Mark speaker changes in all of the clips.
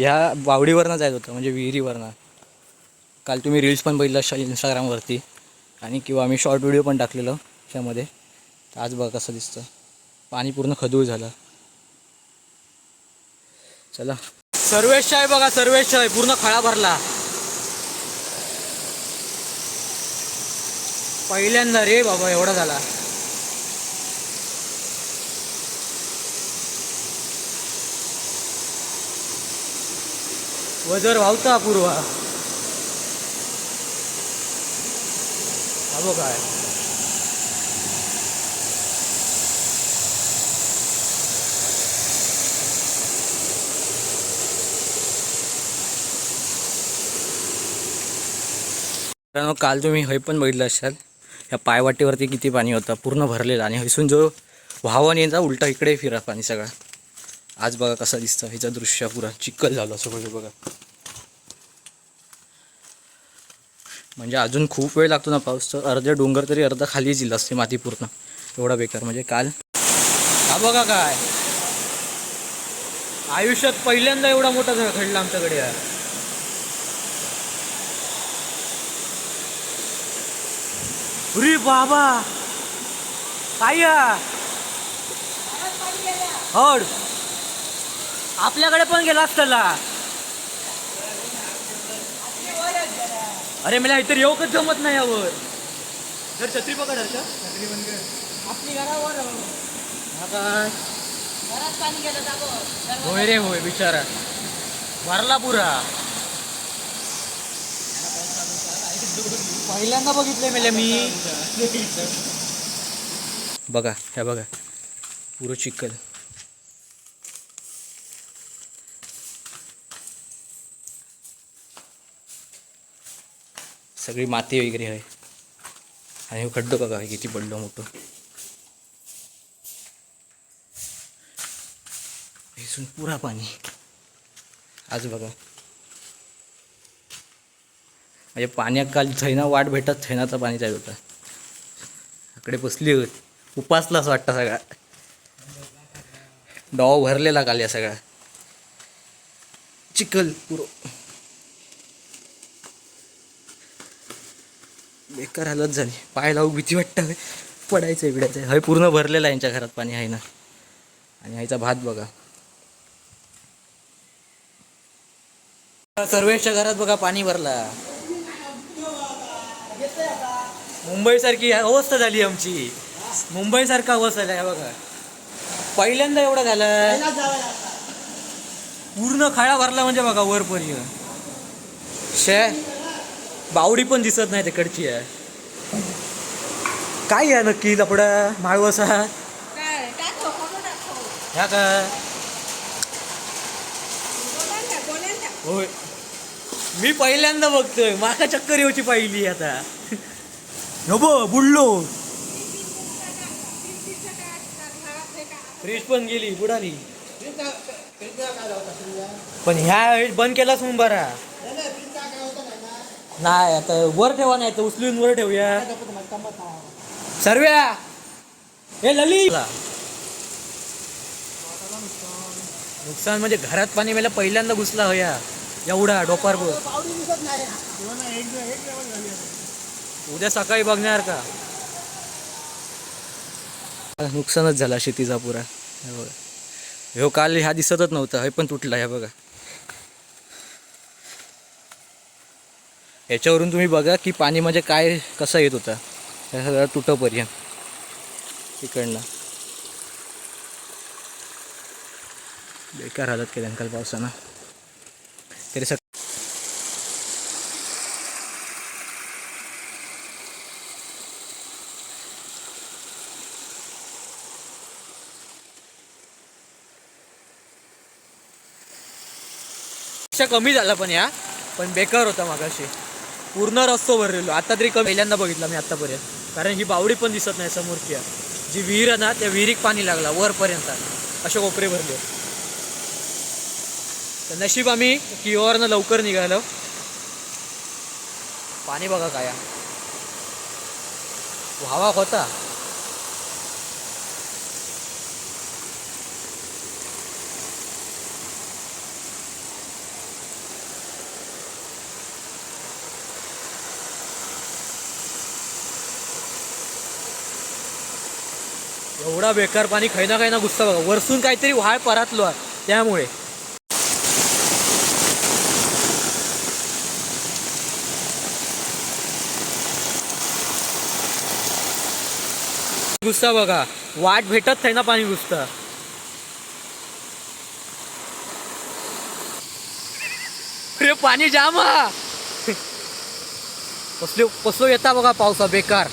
Speaker 1: ह्या बावडीवरनं जायचं होतं म्हणजे विहिरीवरनं. काल तुम्ही रील्स पण बघितलं श इंस्टाग्रामवरती आणि किंवा आम्ही शॉर्ट व्हिडिओ पण टाकलेलं त्यामध्ये. आज बघा कसं दिसतं. पाणी पूर्ण खदूळ झालं. चला. सर्वेश आहे बघा सर्वेश आहे पूर्ण खळा भरला. पहिल्यांदा रे बाबा एवढा झाला. वजर वावता पूर्वा. हा काय मित्रांनो काल तुम्ही हे पण बघितलं असाल या पायवाटेवरती किती पाणी होतं पूर्ण भरलेलं आणि हसून जो व्हावा यायचा उलटा इकडे फिरा पाणी सगळं. आज बघा कसं दिसतं ह्याचं दृश्य पुरा चिखल झालं सगळं म्हणजे बघा. म्हणजे अजून खूप वेळ लागतो ना पाऊस तर अर्धे डोंगर तरी अर्धा खाली येईल असते माती पूर्ण. एवढा बेकार म्हणजे काल हा बघा काय. आयुष्यात पहिल्यांदा एवढा मोठा झ- घडला आमच्याकडे यार. अरे बाबा काय हड. आपल्याकडे पण गेला असताना अरे मला इतर येऊकच जमत नाही यावर. तर छत्री पकड हर्षा.
Speaker 2: आपली घरावर
Speaker 1: होय रे होय बिचारा. भरला पुरा. पहिल्यांदा बघितलंय मेल्या मी. बघा ह्या बघा. पुरं चिखल. सगळी माती वगैरे आहे. आणि हे खड्डो बघा किती पडलं मोठं. इथून पुरा पाणी. आज बघा. म्हणजे पाण्यात काल थैना वाट भेटत थैनाचा पाणी चालू होता. इकडे बसली होत. उपासलाच वाटतं सगळा. डॉ भरलेला काल या सगळा. चिखल पुरो. बेकार हालत झाली. पाय लावू भीती वाटतं पडायचं इकडायचं हय पूर्ण भरलेला आहे यांच्या घरात पाणी आहे ना. आणि ह्याचा भात बघा. सर्वेच्या घरात बघा पाणी भरला. मुंबई सारखी अवस्था झाली आमची. मुंबई सारखा अवस्था झाली बघा. पहिल्यांदा एवढं झालं. पूर्ण खाळा भरला म्हणजे बघा वरपर्यंत. शे बावडी पण दिसत नाही तिकडची आहे. काय आहे नक्की लपडा माळवसा? ह्या काय
Speaker 2: बोलायला
Speaker 1: होय मी पहिल्यांदा बघतोय. माका चक्कर येऊची पाहिली आता. हो बो बुडलो. फ्रीज पण गेली बुडाली. पण ह्या वेळेस बंद केलाच मुंबारा नाही आता वर ठेवा नाही तर उचलून वर ठेवूया. सर्व्या! हे लली! नुकसान म्हणजे घरात पाणी मेला पहिल्यांदा घुसला होया एवढा डोपार उद्या सकाळी बघणार का? नुकसानच झाला शेतीचा पुरा. हे बघा. ह्यो हो, काल ह्या दिसतच नव्हता हे पण तुटला ह्या बघा. याच्यावरून तुम्ही बघा की पाणी म्हणजे काय कसं येत होतं. हे सगळं तुटपर्यंत. इकडनं. बेकार हालत केली अंकल पावसानं. तरी सक कमी झाला पण या. पण बेकार होता मागाशी. पूर्ण रस्तो भरलेलो. आता तरी कमी. पहिल्यांदा बघितला मी आतापर्यंत कारण ही बावडी पण दिसत नाही समोरची. आहे. जी विहीर आहे ना त्या विहिरीक पाणी लागला वरपर्यंत. असे कोपरे भरले. तर नशीब आम्ही किओवरनं लवकर निघालो. पाणी बघा काय व्हावा होता.
Speaker 3: एवढा बेकार पाणी खैना खैना घुसता बघा. वरसून काहीतरी व्हाय परातलो आहे त्यामुळे. घुसता बघा. वाट भेटत थैना पाणी घुसता. अरे पाणी जाम हा कसलो कसलो येता बघा पावसा बेकार.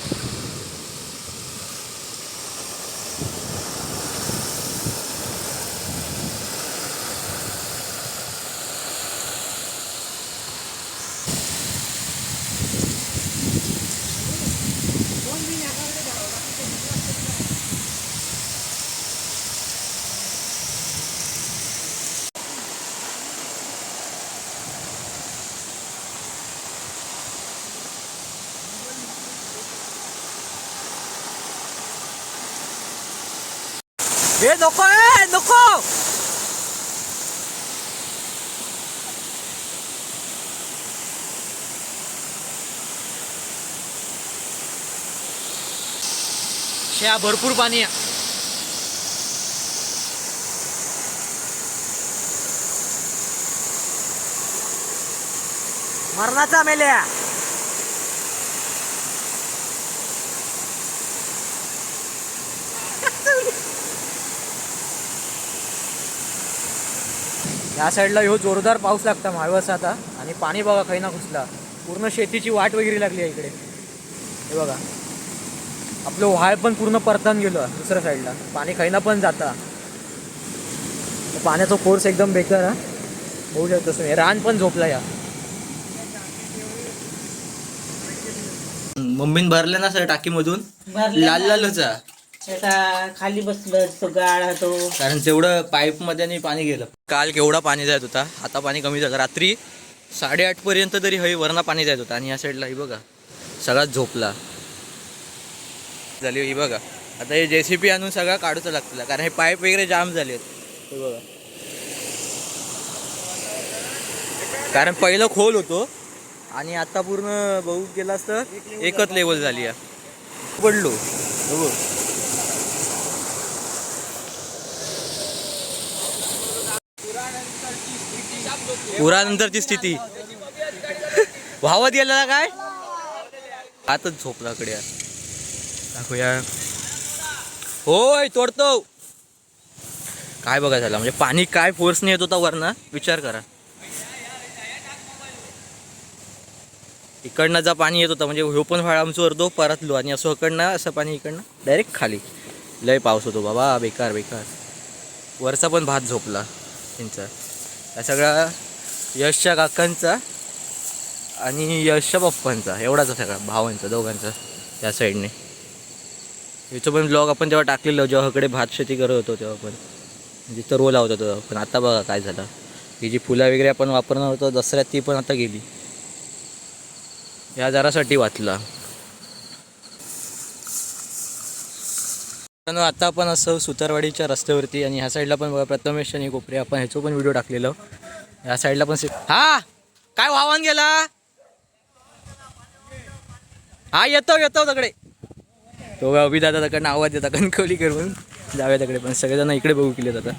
Speaker 3: हे नको ए नको शया भरपूर पाणी आहे मरणाचा मेल्या या साईडला ह्यो जोरदार पाऊस लागता माळवसा आता. आणि पाणी बघा खैना घुसला पूर्ण शेतीची वाट वगैरे लागली आहे इकडे. हे बघा. आपलं व्हाळ पण पूर्ण परतान गेलो दुसऱ्या साईडला. पाणी खैना पण जाता. पाण्याचा फोर्स एकदम बेकार हा. बघू शकतो तुम्ही. रान पण झोपला या मम्मीन भरले ना सर टाकीमधून? लाल लालच.
Speaker 1: खाली बसलं तो गाळ तो
Speaker 3: कारण तेवढं पाईपमध्ये आणि पाणी गेलं. काल केवढा पाणी जायत होता? आता पाणी कमी झालं. रात्री साडेआठ पर्यंत तरी हवी वरना पाणी जायत होता. आणि या साईडला ही बघा सगळा झोपला. झाली ही बघा. आता हे जे सी पी आणून सगळं काढूचं लागतं. कारण हे पाईप वगैरे जाम झाले आहेत. हे बघा. कारण पहिलं खोल होतो. आणि आता पूर्ण बघू गेलास तर एकच लेवल झाली आहे. पडलो. बघू. पुरानंतरची स्थिती. व्हावत गेलेला काय? आताच झोपलाकडे दाखवूया. होय तोडतो. काय बघा झाला म्हणजे पाणी काय फोर्सने येत होता वरनं? विचार करा. इकडनं जा पाणी येत होता. म्हणजे ह्यो पण फाळा आमचं वरतो परतलो. आणि असं इकडनं असं पाणी इकडनं डायरेक्ट खाली. लय पाऊस होतो बाबा. बेकार बेकार. वरचा पण भात झोपला. त्यांचा या सगळ्या यशच्या काकांचा आणि यशच्या पप्पांचा एवढाच सगळा भावांचा दोघांचा त्या साईडने. याचं पण ब्लॉग आपण तेव्हा टाकलेलं जेव्हाकडे भात शेती करत होतो तेव्हा पण. म्हणजे जिथं रोल लावत होतो तेव्हा. पण आता बघा काय झालं. ही जी फुलं वगैरे आपण वापरणार होतो दसऱ्यात ती पण आता गेली. या जरासाठी वाचला. आता आपण असं सुतारवाडीच्या रस्त्यावरती आणि ह्या साईडला पण बघा प्रथमेश आणि कोपरे आपण ह्याचं पण व्हिडिओ टाकलेलं. या साईडला पण सीट हा काय वाहन गेला? हा येतो येतो तकडे तो बघा तकडनं आवाज देता कणकवली करून. जाऊया तकडे पण सगळेजण इकडे बघू केले जातात